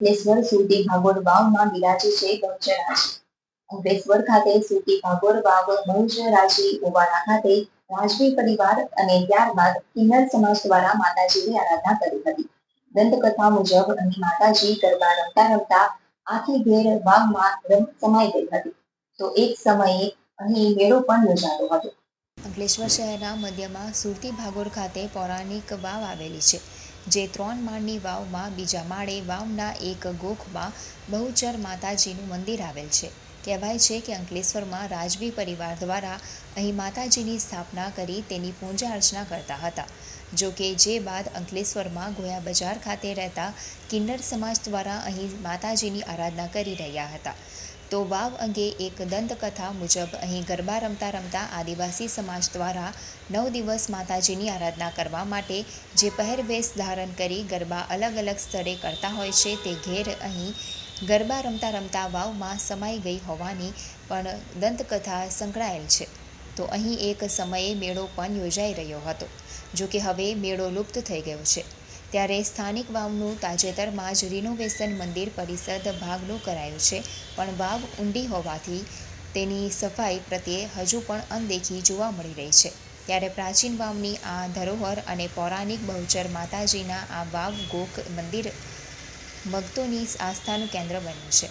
અંકલેશ્વર સુરતી ભાગોળ વાવમાં બિરાજે છે બહુચરાજી અંકલેશ્વર ખાતે સુરતી ભાગોળ વાવ બહુચરાજી ઓવાળા ખાતે રાજવી પરિવાર અને ત્યારબાદ કિન્નર સમાજ દ્વારા માતાજીની આરાધના કરી હતી. દંતકથા મુજબ અહીં માતાજી ગરબા રમતા રમતા આખી ઘેર વાવમાં રમ સમાઈ ગઈ હતી. તો એક સમયે અહીં મેળો પણ યોજાતો હતો. અંકલેશ્વર શહેરના મધ્યમાં સુરતી ભાગોળ ખાતે પૌરાણિક વાવ આવેલી છે. જે ત્રણ માળની વાવમાં, બીજા માળે વાવના એક ગોખમાં બહુચર માતાજીનું મંદિર આવેલ છે. કહેવાય છે કે અંકલેશ્વરમાં રાજવી પરિવાર દ્વારા અહીં માતાજીની સ્થાપના કરી તેની પૂજા અર્ચના કરતા હતા. જો કે જે બાદ અંકલેશ્વરમાં ગોયા બજાર ખાતે રહેતા કિન્નર સમાજ દ્વારા અહીં માતાજીની આરાધના કરી રહ્યા હતા. તો વાવ અંગે એક દંતકથા મુજબ અહીં ગરબા રમતા રમતા આદિવાસી સમાજ દ્વારા નવ દિવસ માતાજીની આરાધના કરવા માટે જે પહેરવેશ ધારણ કરી ગરબા અલગ અલગ સ્થળે કરતા હોય છે તે ઘેર અહીં ગરબા રમતા રમતા વાવમાં સમાઈ ગઈ હોવાની પણ દંતકથા સંકળાયેલ છે. તો અહીં એક સમયે મેળો પણ યોજાઈ રહ્યો હતો, જો કે હવે મેળો લુપ્ત થઈ ગયો છે. ત્યારે સ્થાનિક વાવનું તાજેતરમાં જ રિનોવેશન મંદિર પરિષદ ભાગનું કરાયું છે, પણ વાવ ઊંડી હોવાથી તેની સફાઈ પ્રત્યે હજુ પણ અનદેખી જોવા મળી રહી છે. ત્યારે પ્રાચીન વાવની આ ધરોહર અને પૌરાણિક બહુચર માતાજીના આ વાવ ગોક મંદિર ભક્તોની આસ્થાનું કેન્દ્ર બન્યું છે.